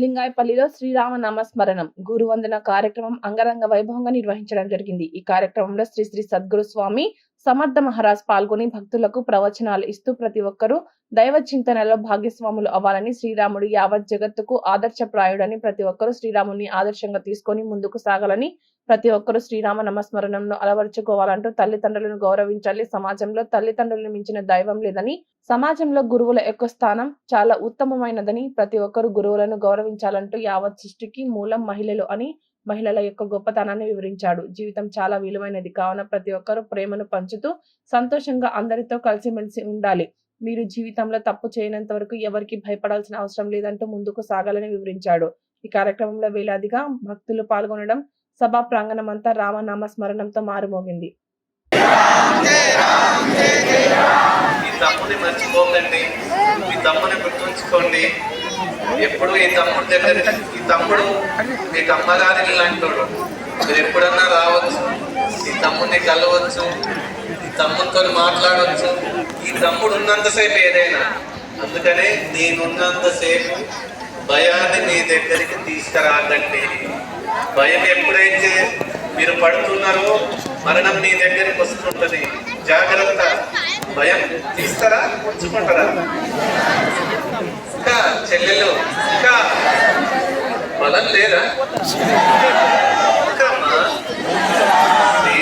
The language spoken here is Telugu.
లింగాయపల్లిలో శ్రీరామ నామస్మరణం గురువందన కార్యక్రమం అంగరంగ వైభవంగా నిర్వహించడం జరిగింది. ఈ కార్యక్రమంలో శ్రీ శ్రీ సద్గురు స్వామి సమర్థ మహారాజ్ పాల్గొని భక్తులకు ప్రవచనాలు ఇస్తూ ప్రతి ఒక్కరూ దైవ చింతనలో భాగ్యస్వాములు అవ్వాలని శ్రీరాముడు యావత్ జగత్తుకు ఆదర్శప్రాయుడని ప్రతి ఒక్కరూ శ్రీరాముని ఆదర్శంగా తీసుకొని ముందుకు సాగాలని ప్రతి ఒక్కరూ శ్రీరామ నామస్మరణంను అలవర్చుకోవాలంటూ తల్లిదండ్రులను గౌరవించాలి. సమాజంలో తల్లిదండ్రులను మించిన దైవం లేదని సమాజంలో గురువుల యొక్క స్థానం చాలా ఉత్తమమైనదని ప్రతి ఒక్కరు గురువులను గౌరవించాలంటూ యావత్ సృష్టికి మూలం మహిళలు అని మహిళల యొక్క గొప్పతనాన్ని వివరించాడు. జీవితం చాలా విలువైనది. కావున ప్రతి ఒక్కరూ ప్రేమను పంచుతూ సంతోషంగా అందరితో కలిసిమెలిసి ఉండాలి. మీరు జీవితంలో తప్పు చేయనంత వరకు ఎవరికి భయపడాల్సిన అవసరం లేదంటూ ముందుకు సాగాలని వివరించాడు. ఈ కార్యక్రమంలో వేలాదిగా భక్తులు పాల్గొనడం సభా ప్రాంగణమంతా రామనామ స్మరణంతో మారుమోగింది ఈ తమ్ముని మర్చిపోకండి ఈ తమ్ముని గుర్తుంచుకోండి. ఎప్పుడు ఈ తమ్ముడు దగ్గర ఈ తమ్ముడు మీకు అమ్మగారి లాంటోడు. మీరు ఎప్పుడన్నా రావచ్చు. ఈ తమ్ముడిని కలవచ్చు. ఈ తమ్ముడితో మాట్లాడవచ్చు ఈ తమ్ముడు ఉన్నంతసేపు ఏదైనా. అందుకనే నేనున్నంతసేపు భయాన్ని మీ దగ్గరికి తీసుకురాకండి. భయం ఎప్పుడైతే మీరు పడుతున్నారో మరణం మీ దగ్గరికి వస్తుంటది. జాగ్రత్త. భయం తీస్తారా? ఉంచుకుంటారా చెల్లెళ్ళు. ఇంకా బలం లేదా?